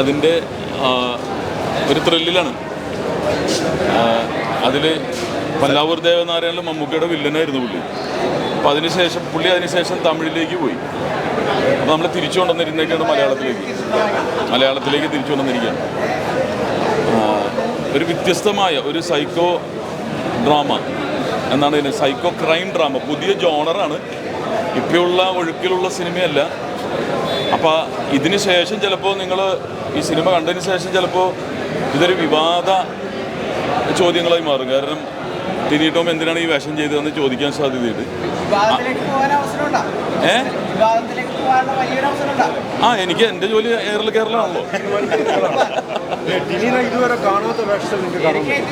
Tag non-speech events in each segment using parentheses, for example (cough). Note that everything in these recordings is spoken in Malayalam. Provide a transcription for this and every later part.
അതിന്റെ ഒരു ത്രില്ലിലാണ്. അതിൽ പല്ലാവൂർ ദേവനാരായണൻ മമ്മൂക്കയുടെ വില്ലനായിരുന്നു പുള്ളി. അപ്പോൾ അതിനുശേഷം പുള്ളി അതിനുശേഷം തമിഴിലേക്ക് പോയി. അപ്പോൾ നമ്മൾ തിരിച്ചു കൊണ്ടുവന്നിരുന്നേക്കാണ് മലയാളത്തിലേക്ക്. മലയാളത്തിലേക്ക് തിരിച്ചു കൊണ്ടുവന്നിരിക്കുകയാണ്. ഒരു വ്യത്യസ്തമായ ഒരു സൈക്കോ ഡ്രാമ എന്നാണ് ഇതിന് സൈക്കോ ക്രൈം ഡ്രാമ. പുതിയ ജോണറാണ്. ഇപ്പോഴുള്ള ഒഴുക്കിലുള്ള സിനിമയല്ല. അപ്പോൾ ഇതിന് ശേഷം ചിലപ്പോൾ നിങ്ങൾ ഈ സിനിമ കണ്ടതിന് ശേഷം ചിലപ്പോൾ ഇതൊരു വിവാദ ചോദ്യങ്ങളായി മാറും. കാരണം ടിനി ടോം എന്തിനാണ് ഈ വേഷം ചെയ്തതെന്ന് ചോദിക്കാൻ സാധ്യതയുണ്ട്. വിവാദത്തിലേക്ക് പോകാൻ അവസരമുണ്ടോ? ഏ? ആ എനിക്ക് എന്റെ ജോലി എയറിൽ കേരളമാണല്ലോ. ടിനിനെ ഇതുവരെ കാണാത്ത വേഷത്തിൽ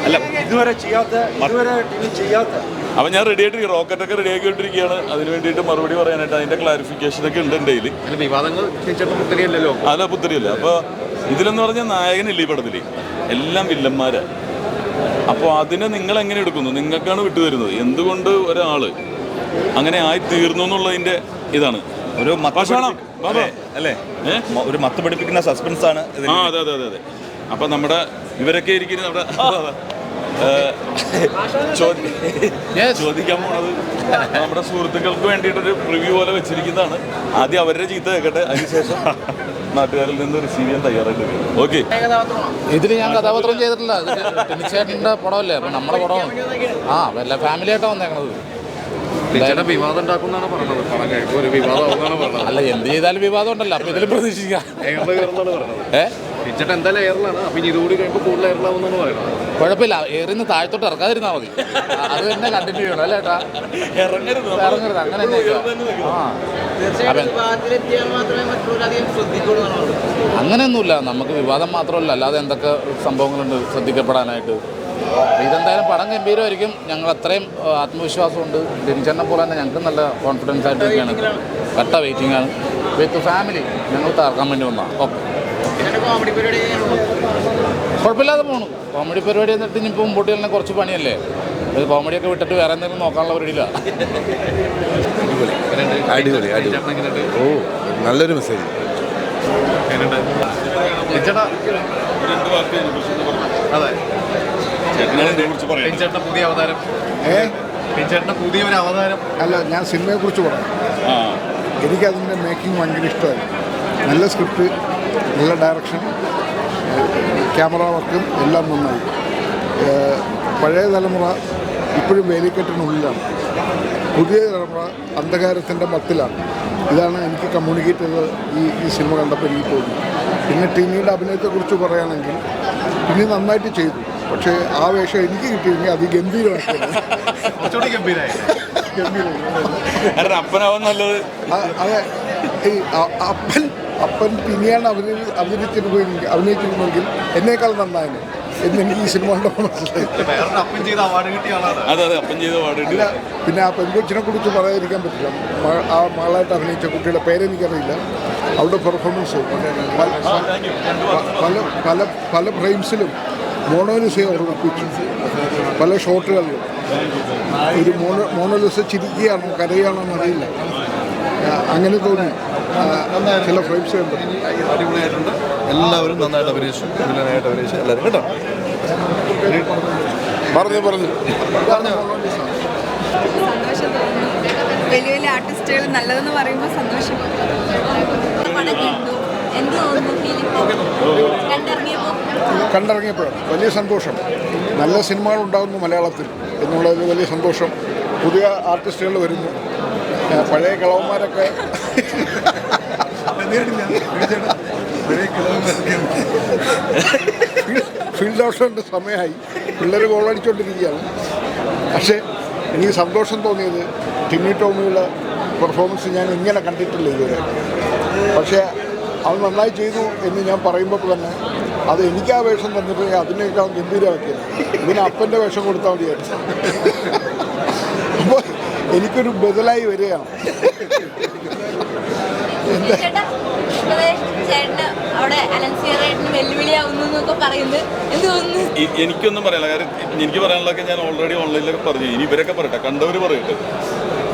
അല്ല ഇതുവരെ ചെയ്യാത്ത ഇതുവരെ ടിനി ചെയ്യാത്ത അപ്പം ഞാൻ റെഡി ആയിട്ട് റോക്കറ്റൊക്കെ റെഡി ആക്കിക്കൊണ്ടിരിക്കുകയാണ്. അതിന് വേണ്ടിയിട്ട് മറുപടി പറയാനായിട്ട് അതിന്റെ ക്ലാരിഫിക്കേഷനൊക്കെ ഉണ്ട് എന്റെ കയ്യിൽ വിവാദങ്ങൾ അല്ല പുത്തരിയല്ല. അപ്പോൾ ഇതിലെന്ന് പറഞ്ഞാൽ നായകനില്ല ഈ പടത്തിൽ എല്ലാം വില്ലന്മാരാ. അപ്പോൾ അതിനെ നിങ്ങൾ എങ്ങനെ എടുക്കുന്നു? നിങ്ങൾക്കാണ് വിട്ടുതരുന്നത് എന്തുകൊണ്ട് ഒരാൾ അങ്ങനെ ആയി തീർന്നു എന്നുള്ളതിന്റെ ഇതാണ്. ഒരു. അല്ലേ ഒരു മത്ത് പഠിപ്പിക്കുന്ന സസ്പെൻസ് ആണ്. ആ അതെ അതെ അതെ അതെ. അപ്പം നമ്മുടെ ഇവരൊക്കെ ഇരിക്കുന്നത് നമ്മുടെ ചോദിക്കാൻ പോണത് നമ്മുടെ സുഹൃത്തുക്കൾക്ക് വേണ്ടിയിട്ടൊരു പ്രിവ്യൂ പോലെ വെച്ചിരിക്കുന്നതാണ്. ആദ്യം അവരുടെ ചീത്ത കേൾക്കട്ടെ അതിനുശേഷം നാട്ടുകാരിൽ നിന്ന് റിസീവ് ചെയ്യാൻ തയ്യാറായിട്ട് ഓക്കെ ഇതിൽ ഞാൻ കഥാപാത്രം ചെയ്തിട്ടില്ല. ഇത് ടെനിച്ചേട്ടന്റെ പടമല്ലേ? അപ്പം നമ്മുടെ പടമാണ്. ആ വല്ല ഫാമിലി ആയിട്ടാണ് വന്നേക്കണത്. വിവാദം ഉണ്ടാക്കുന്നാണ് പറഞ്ഞത്. പണം കഴിയുമ്പോൾ ഒരു വിവാദം അല്ല എന്ത് ചെയ്താലും വിവാദം ഉണ്ടല്ലോ. അപ്പം ഇതിലും പ്രതീക്ഷിക്കാം. ഏഹ് എന്തായാലും എയറിലാണ് അപ്പം ഇനി ഇതുകൂടി കഴിയുമ്പോൾ കൂടുതൽ എയറിലാവുന്നാണ് പറയുന്നത്. കുഴപ്പമില്ല. ഏറിന്ന് താഴത്തോട്ട് ഇറക്കാതിരുന്നാൽ മതി. അത് തന്നെ കണ്ടിന്യൂ ചെയ്യണം. അല്ലേ ഏട്ടാ? ഇറങ്ങരുത്. ഇറങ്ങരുത്. അങ്ങനെ അങ്ങനെയൊന്നുമില്ല. നമുക്ക് വിവാദം മാത്രമല്ല. അല്ലാതെ എന്തൊക്കെ സംഭവങ്ങളുണ്ട് ശ്രദ്ധിക്കപ്പെടാനായിട്ട്? ഇതെന്തായാലും പടം ഗംഭീരമായിരിക്കും. ഞങ്ങൾ അത്രയും ആത്മവിശ്വാസം ആത്മവിശ്വാസമുണ്ട്. ജനിച്ചെന്നെ പോലെ തന്നെ ഞങ്ങൾക്ക് നല്ല കോൺഫിഡൻസ് ആയിട്ട് ഇരിക്കുകയാണ്. കട്ട വെയിറ്റിംഗ് ആണ്. വിത്ത് ഫാമിലി ഞങ്ങൾ തകർക്കാൻ വേണ്ടി വന്നതാണ് ഓക്കെ ഇതിന്റെ കോമഡി പരിപാടി എങ്ങനെയാണുള്ളത് കുഴപ്പമില്ലാതെ പോകണം കോമഡി പരിപാടി എന്നിട്ട് ഇനിയിപ്പോൾ മുമ്പോട്ട് തന്നെ കുറച്ച് പണിയല്ലേ? അത് കോമഡിയൊക്കെ വിട്ടിട്ട് വേറെ എന്തെങ്കിലും നോക്കാനുള്ള പരിപാടിയില്ല അടിപൊളി. അടിപൊളി ഓ നല്ലൊരു മെസ്സേജ്. അതെ. പുതിയ അവതാരം. ടീച്ചറിന്റെ പുതിയ ഒരു അവതാരം. അല്ല ഞാൻ സിനിമയെക്കുറിച്ച് പറയാം. ആ. എനിക്കതിന്റെ മേക്കിംഗ് ഭയങ്കര ഇഷ്ടമായി. നല്ല സ്ക്രിപ്റ്റ് നല്ല ഡയറക്ഷൻ ക്യാമറ വർക്കും എല്ലാം നന്നായി. പഴയ തലമുറ ഇപ്പോഴും വേലിക്കെട്ടിനുള്ളിലാണ്. പുതിയ തലമുറ അന്ധകാരത്തിന്റെ മത്തിലാണ്. ഇതാണ് എനിക്ക് കമ്മ്യൂണിക്കേറ്റ് ചെയ്തത് ഈ ഈ സിനിമ കണ്ടപ്പോൾ എനിക്ക് തോന്നി പിന്നെ ടിനിയുടെ അഭിനയത്തെക്കുറിച്ച് പറയുകയാണെങ്കിൽ ടിനി നന്നായിട്ട് ചെയ്തു. പക്ഷേ ആ വേഷം എനിക്ക് കിട്ടിയെങ്കിൽ അത് ഗംഭീരമായിട്ട് ഗംഭീരമായി ഗംഭീരായി. കാരണം അപ്പനാവാൻ നല്ലത്. അ- അതെ. ഈ അപ്പൻ അപ്പൻ പിന്നെയാണ് അവർ അഭിനയിച്ചിരുന്നെങ്കിൽ അഭിനയിച്ചിരുന്നെങ്കിൽ എന്നേക്കാൾ നന്നായിരുന്നു. എന്ന് എനിക്ക് ഈ സിനിമ മനസ്സിലായി. പിന്നെ ആ പെൺകൊച്ചിനെ കുറിച്ച് പറയാതിരിക്കാൻ പറ്റില്ല. ആ മകളായിട്ട് അഭിനയിച്ച കുട്ടിയുടെ പേരെനിക്കറിയില്ല. അവളുടെ പെർഫോമൻസ് പല പല പല ഫ്രെയിംസിലും മോണോലിസെ ഓർമ്മിപ്പിച്ചു പല ഷോട്ടുകളിലും ഒരു മോണോ മോണോലിസ ചിരിക്കുകയാണോ കരയാണോ എന്നറിയില്ല. അങ്ങനെ തോന്നി. ചില ഫ്രെയിംസ് ഉണ്ട് അടിപൊളിയായിട്ടുണ്ട്. എല്ലാവരും നന്നായിട്ട് അഭിനയിച്ചു. വില്ലനായിട്ട് അഭിനയിച്ചു. എല്ലാവരും കേട്ടോ? പറഞ്ഞു പറഞ്ഞു. വലിയ വലിയ ആർട്ടിസ്റ്റുകൾ നല്ലതെന്ന് പറയുമ്പോൾ സന്തോഷം. കണ്ടിറങ്ങിയപ്പോഴാണ്. വലിയ സന്തോഷം. നല്ല സിനിമകൾ ഉണ്ടാകുന്നു മലയാളത്തിൽ എന്നുള്ളതിൽ വലിയ സന്തോഷം. പുതിയ ആർട്ടിസ്റ്റുകൾ വരുന്നു. പഴയ കളവന്മാരൊക്കെ (laughs) ഫീൽഡ് ഔട്ടിന്റെ സമയമായി. പിള്ളേർ ഗോളടിച്ചുകൊണ്ടിരിക്കുകയാണ് പക്ഷേ എനിക്ക് സന്തോഷം തോന്നിയത് ടിമ്മി ടോമിയുടെ പെർഫോമൻസ് ഞാൻ ഇങ്ങനെ കണ്ടിട്ടില്ല ഇതുവരെ. പക്ഷേ അത് നന്നായി ചെയ്തു എന്ന് ഞാൻ പറയുമ്പോൾ തന്നെ അത് എനിക്ക് ആ വേഷം തന്നിട്ട് അതിനേക്കാൾ ഗംഭീരമാക്കിയത് ഇതിന് അപ്പന്റെ വേഷം കൊടുത്താൽ മതിയായിരുന്നു. അപ്പോൾ എനിക്കൊരു ബദലായി വരികയാണ്. ഇപ്പതേ ചേട്ടന് അവിടെ അലൻസിയറായിട്ടിന് വെല്ലുവിളിയാവുന്നു എന്നൊക്കെ പറയുന്നത്. എന്ത് തോന്നുന്നു ഇ- എനിക്കൊന്നും പറയാനില്ല കാര്യം എനിക്ക് പറയാനുള്ളതൊക്കെ ഞാൻ ഓൾറെഡി ഓൺലൈനിലൊക്കെ പറഞ്ഞു. ഇനി ഇവരൊക്കെ പറയട്ടെ. കണ്ടവർ പറയട്ടെ.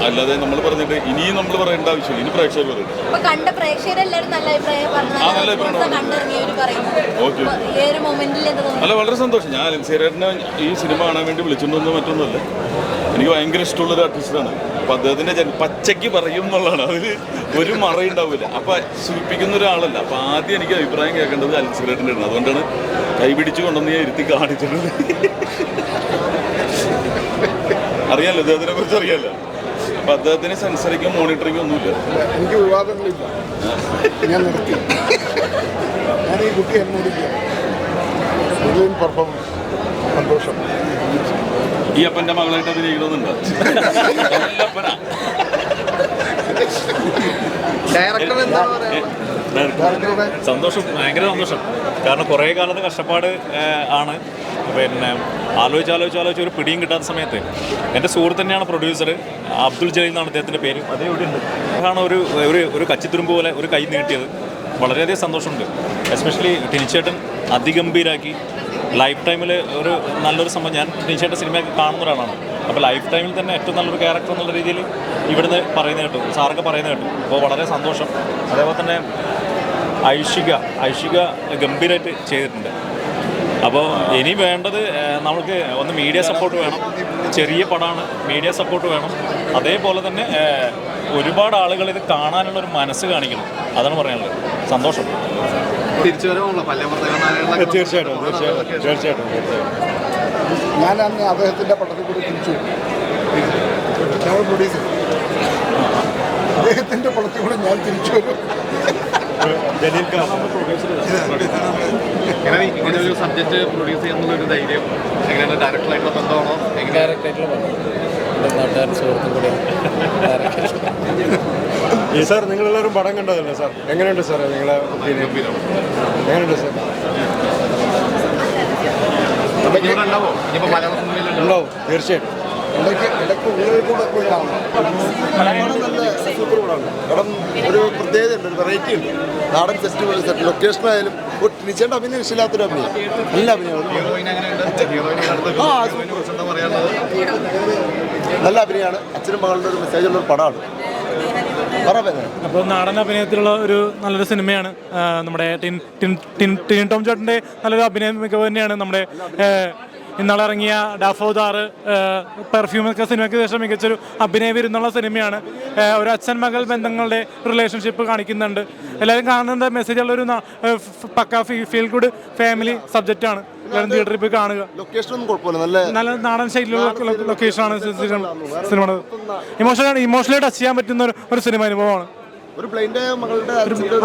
അല്ലാതെ നമ്മൾ പറഞ്ഞിട്ട് ഇനിയും നമ്മൾ പറയേണ്ട ആവശ്യമില്ല. ഇനി പ്രേക്ഷകർ കണ്ട നല്ല അഭിപ്രായം അല്ല വളരെ സന്തോഷം. ഞാൻ അലൻസിയറേറ്റിനെ ഈ സിനിമ കാണാൻ വേണ്ടി വിളിച്ചിട്ടുണ്ടെന്ന് മറ്റൊന്നുമല്ല. എനിക്ക് ഭയങ്കര ഇഷ്ടമുള്ളൊരു ആർട്ടിസ്റ്റാണ് അപ്പൊ അദ്ദേഹത്തിന്റെ പച്ചയ്ക്ക് പറയും എന്നുള്ളതാണ്. അതിൽ ഒരു മറയുണ്ടാവില്ല അപ്പം സൂചിപ്പിക്കുന്ന ഒരാളല്ല. അപ്പം ആദ്യം എനിക്ക് അഭിപ്രായം കേൾക്കേണ്ടത് അലൻസേരേട്ടന്റെ ആണ്. അതുകൊണ്ടാണ് കൈപിടിച്ച് കൊണ്ടുവന്ന് ഞാൻ ഇരുത്തി കാണിച്ചിട്ടുണ്ട് അറിയാലോ അദ്ദേഹത്തിനെ കുറിച്ച് അറിയാലോ? അപ്പം അദ്ദേഹത്തിന് സെൻസറിക്കും മോണിറ്ററിങ്ങും ഒന്നുമില്ല. എനിക്ക് വിവാദങ്ങളില്ല. ഞാൻ നിർത്തി. ഈ കുട്ടി എന്നോട് പെർഫോമൻസ് സന്തോഷം. ഈ അപ്പന്റെ മകളായിട്ട് അഭിനയിക്കണമെന്നുണ്ട്. എന്താ ഡയറക്ടർ. സന്തോഷം ഭയങ്കര സന്തോഷം. കാരണം കുറേ കാലത്ത് കഷ്ടപ്പാട് ആണ്. പിന്നെ ആലോചിച്ച് ആലോചിച്ച് ആലോചിച്ച് ഒരു പിടിയും കിട്ടാത്ത സമയത്ത് എന്റെ സുഹൃത്ത് തന്നെയാണ് പ്രൊഡ്യൂസർ അബ്ദുൾ ജലീൽ എന്നാണ് അദ്ദേഹത്തിന്റെ പേര്. അതേ ഇവിടെ ഉണ്ട്. അതാണ് ഒരു ഒരു ഒരു കച്ചിത്തുരുമ്പ് പോലെ ഒരു കൈ നീട്ടിയത്. വളരെയധികം സന്തോഷമുണ്ട്. എസ്പെഷ്യലി ടിനിച്ചേട്ടൻ അതിഗംഭീരാക്കി. ലൈഫ് ടൈമിൽ ഒരു നല്ലൊരു സംഭവം. ഞാൻ ടിനിച്ചേട്ടൻ സിനിമയൊക്കെ കാണുന്ന ഒരാളാണ്. അപ്പോൾ ലൈഫ് ടൈമിൽ തന്നെ ഏറ്റവും നല്ലൊരു ക്യാരക്ടർ എന്നുള്ള രീതിയിൽ ഇവിടുന്ന് പറയുന്നത് കേട്ടു. സാറൊക്കെ പറയുന്നത് കേട്ടു. അപ്പോൾ വളരെ സന്തോഷം. അതേപോലെ തന്നെ ഐഷിക ഐഷിക ഗംഭീരമായിട്ട് ചെയ്തിട്ടുണ്ട്. അപ്പോൾ ഇനി വേണ്ടത് നമുക്ക് ഒന്ന് മീഡിയ സപ്പോർട്ട് വേണം. ചെറിയ പടമാണ് മീഡിയ സപ്പോർട്ട് വേണം. അതേപോലെ തന്നെ ഒരുപാട് ആളുകൾ ഇത് കാണാനുള്ള ഒരു മനസ്സ് കാണിക്കണം. അതാണ് പറയാനുള്ളത്. സന്തോഷം. തീർച്ചയായിട്ടും തീർച്ചയായിട്ടും തീർച്ചയായിട്ടും ഞാൻ അന്ന് അദ്ദേഹത്തിന്റെ പട്ടത്തിൽ കൂടി തിരിച്ചു. ഞങ്ങൾ പ്രൊഡ്യൂസർ അദ്ദേഹത്തിന്റെ പടത്തിൽ കൂടി ഞാൻ തിരിച്ചു വരും. ഇങ്ങനെ ഒരു സബ്ജക്ട് പ്രൊഡ്യൂസ് ധൈര്യം? എങ്ങനെയാണ് ഡയറക്ടറായിട്ടുള്ള ബന്ധമാണോ? ഡയറക്ടറായിട്ടുള്ള ബന്ധം. നാട്ടുകാരുടെ നാട്ടുകാരും സുഹൃത്തും കൂടെ ഈ സാർ നിങ്ങളെല്ലാവരും പടം കണ്ടതല്ലേ സാർ എങ്ങനെയുണ്ട് സാർ നിങ്ങളെ ഒപ്പീനിയൻ എങ്ങനെയുണ്ട് സാർ ഉണ്ടാവോ? തീർച്ചയായിട്ടും. ഇടയ്ക്ക് ഇടയ്ക്ക് ഉള്ളിൽ കൂടെ പോയി കാണണം. നല്ല സൂപ്പർ കൂടാണ് പടം ഒരു പ്രത്യേകത ഉണ്ട് ഒരു വെറൈറ്റി ഉണ്ട്. നാടൻ സെറ്റ് സെറ്റ് ലൊക്കേഷൻ ആയാലും നിശ്ചേണ്ട അഭിനയം ഇഷ്ടമില്ലാത്തൊരു അഭിനയം. നല്ല അഭിനയം. നല്ല അഭിനയമാണ്. അച്ഛനും മകളുടെ ഒരു മെസ്സേജ് ഉള്ള ഒരു പടമാണ്. അപ്പോൾ നാടൻ അഭിനയത്തിലുള്ള ഒരു നല്ലൊരു സിനിമയാണ് നമ്മുടെ ടിൻ ടിൻ ടിൻ ടോം ചേട്ടന്റെ നല്ലൊരു അഭിനയ മികവ് തന്നെയാണ്. നമ്മുടെ ആ, ഇന്നാളെ ഇറങ്ങിയ ഡാഫോദാറ് പെർഫ്യൂം ഒക്കെ സിനിമയ്ക്ക് ശേഷം മികച്ചൊരു അഭിനയ വരുന്നുള്ള സിനിമയാണ്. ഒരു അച്ഛൻ മകൾ ബന്ധങ്ങളുടെ റിലേഷൻഷിപ്പ് കാണിക്കുന്നുണ്ട്. എല്ലാവരും കാണേണ്ട മെസ്സേജുള്ള ഒരു പക്ക ഫീൽ ഗുഡ് ഫാമിലി സബ്ജക്റ്റാണ് എല്ലാവരും തിയേറ്ററിൽ പോയി കാണുക. ലൊക്കേഷൻ ഒന്നും കുഴപ്പമില്ല. നല്ല നല്ല നാടൻ ശൈലിയിലുള്ള ലൊക്കേഷനാണ് സിനിമ. ഇമോഷണൽ ഇമോഷണലി ടച്ച് ചെയ്യാൻ പറ്റുന്ന ഒരു ഒരു സിനിമ അനുഭവമാണ്. ഒരു ബ്ലൈൻഡ് മകളുടെ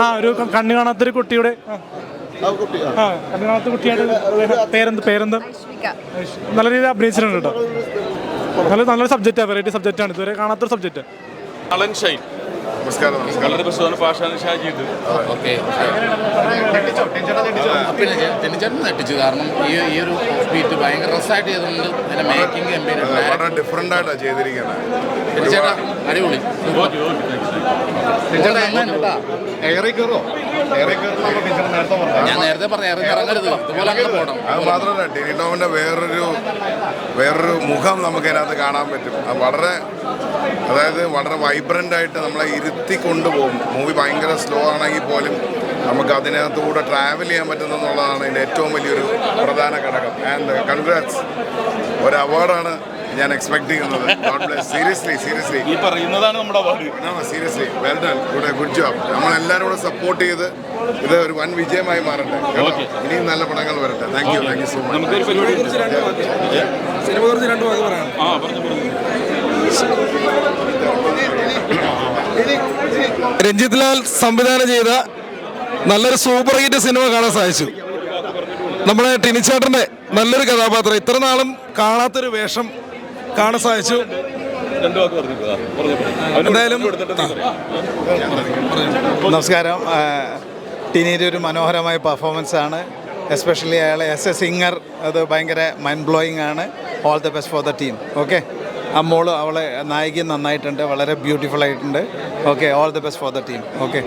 ആ ഒരു കണ്ണു കാണാത്ത കാണാത്തൊരു കുട്ടിയുടെ ആ, കണ്ണ് കാണാത്ത കുട്ടിയായിട്ട് പേരെന്ത്? പേരെന്ത്? നല്ല രീതിയിൽ അഭിനയിച്ചിട്ടുണ്ട് കേട്ടോ. നല്ല നല്ലൊരു സബ്ജക്റ്റാണ് വെറൈറ്റി സബ്ജക്റ്റാണ് ഇതുവരെ കാണാത്തൊരു സബ്ജക്റ്റ് നളൻ ഷൈൻ നമസ്കാരം വളരെ പ്രശ്നമാണ് പാഷാണ് ഷാജിത്. ഓക്കെ പിന്നെ ടെനിച്ചേട്ടൻ നെട്ടിച്ചു കാരണം ഈ ഈ ഒരു ബീറ്റ് ഭയങ്കര രസമായിട്ട് ചെയ്തുകൊണ്ട് അതിന്റെ മേക്കിംഗ് വളരെ ഡിഫറെന്റ് ആയിട്ടാണ് ചെയ്തിരിക്കുന്നത് ടെനിച്ചേട്ടാ അടിപൊളി. എയറിൽ കയറോ ഞാൻ നേരത്തെ പറഞ്ഞ ഇറങ്ങി ഇറങ്ങരുത്. ഇതുപോലെ അങ്ങനെ പോകണം അത് മാത്രമല്ല ടിനി ടോമിന്റെ വേറൊരു വേറൊരു മുഖം നമുക്ക് അതിനകത്ത് കാണാൻ പറ്റും. അത് വളരെ അതായത് വളരെ വൈബ്രന്റ് ആയിട്ട് നമ്മളെ ഇരുത്തി കൊണ്ടുപോകും. മൂവി ഭയങ്കര സ്ലോ ആണെങ്കിൽ പോലും നമുക്ക് അതിനകത്തുകൂടെ ട്രാവൽ ചെയ്യാൻ പറ്റുന്നതെന്നുള്ളതാണ് ഇതിന്റെ ഏറ്റവും വലിയൊരു പ്രധാന ഘടകം. ആൻഡ് കൺഗ്രാറ്റ്സ് ഒരു അവാർഡാണ് ഞാൻ എക്സ്പെക്ട് ചെയ്യുന്നത്. സീരിയസ്ലി സീരിയസ്ലി ഈ പറയുന്നതാണ് നമ്മുടെ award seriously well done good good job നമ്മളെല്ലാവരും കൂടെ സപ്പോർട്ട് ചെയ്ത് ഇത് ഒരു വൻ വിജയമായി മാറട്ടെ. ഇനിയും നല്ല പടങ്ങൾ വരട്ടെ. Thank you thank you so much cinema കുറിച്ച് രണ്ട് വാക്ക് പറയാം. ആ പറഞ്ഞു രഞ്ജിത് ലാൽ സംവിധാനം ചെയ്ത നല്ലൊരു സൂപ്പർ ഹിറ്റ് സിനിമ കാണാൻ സാധിച്ചു. നമ്മുടെ ടിനിച്ചേട്ടന്റെ നല്ലൊരു കഥാപാത്രം. ഇത്ര നാളും കാണാത്തൊരു വേഷം കാണാൻ സാധിച്ചു. എന്തായാലും-. നമസ്കാരം. ടിനീര് ഒരു മനോഹരമായ പെർഫോമൻസ് ആണ്. എസ്പെഷ്യലി അയാൾ എസ് എ സിംഗർ അത് ഭയങ്കര മൈൻഡ് ബ്ലോയിങ് ആണ് all the best for the team okay അമ്മോൾ അവളെ നായിക നന്നായിട്ടുണ്ട്. വളരെ ബ്യൂട്ടിഫുൾ ആയിട്ടുണ്ട്. Okay all the best for the team okay